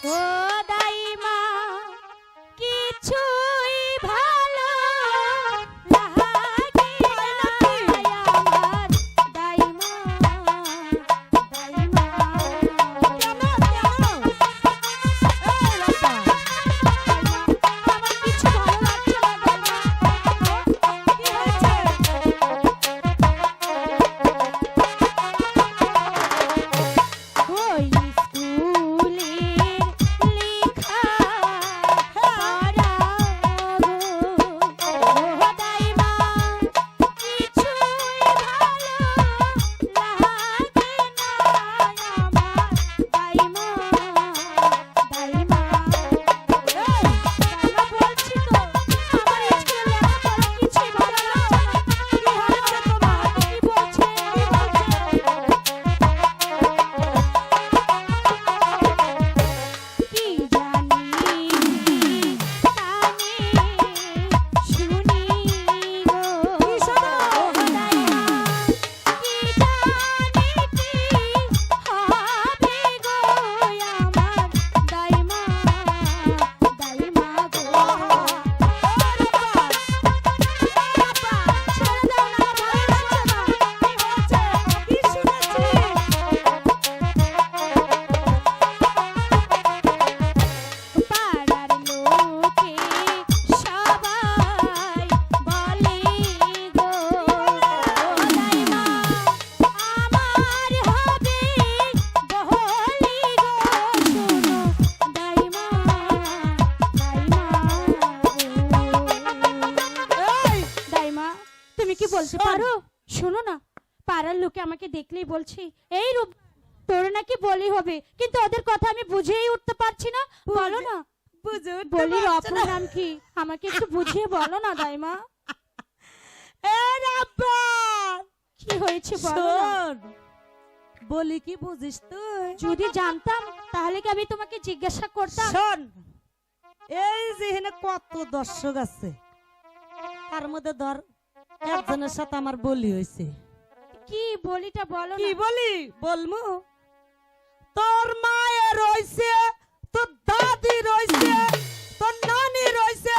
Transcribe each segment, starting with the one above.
Whoa. পারো? শোনো না। পাড়ার লোকে আমাকে দেখলেই বলছে এই রূপ তোর নাকি বলি হবে। কিন্তু ওদের কথা আমি বুঝেই উঠতে পারছি না। বলো না। বলির অপর নাম কি? আমাকে একটু বুঝিয়ে বলো না দাইমা। কি হয়েছে বলো বলি কি বুঝিস তুই? যদি জানতাম তাহলে কি আমি তোমাকে জিজ্ঞাসা করতাম? শোন এই যে এখানে কত দর্শক আছে তার মধ্যে ধর একজনের সাথে আমার বলি হয়েছে। কি বলিটা বলো কি বলি? বলমু। তোর মায়ে রইছে তোর দাদি রইছে তোর নানি রইছে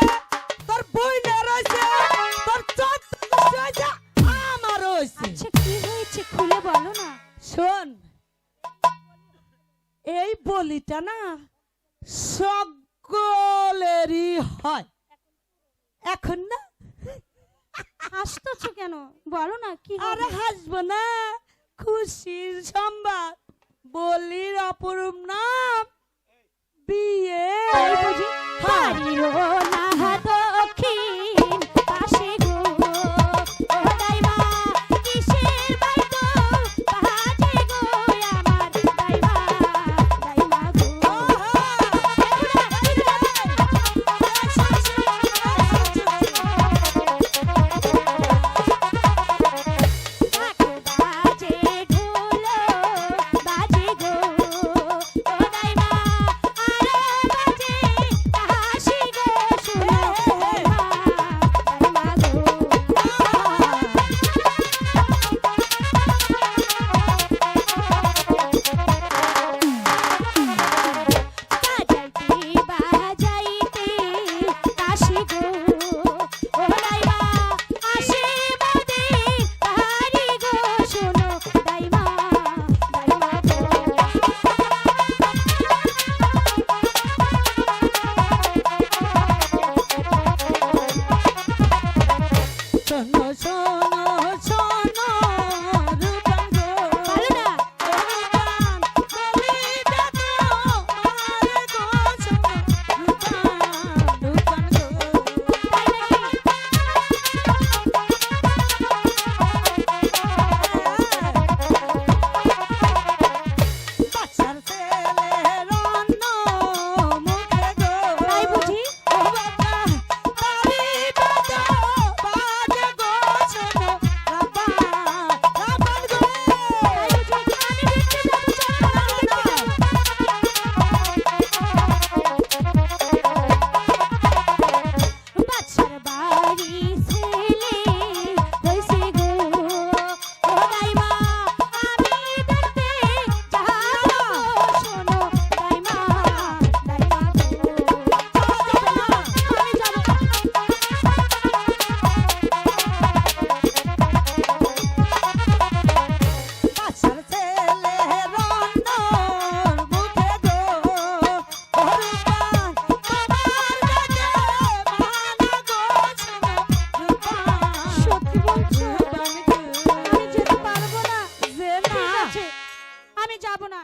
তোর বইনে রইছে তোর চোদ্দ রইছে আমার রইছে। আচ্ছা কি হয়েছে খুলে বলো না। শোন এই বলিটা না সকলেরই হয়। এখন না হাসতেছো কেন? বলো না কি আরে হাসবো না। খুশির সংবাদ বলির অপরূপ নাম বিয়ে। হ্যাঁ। হারিও না। 山啊山。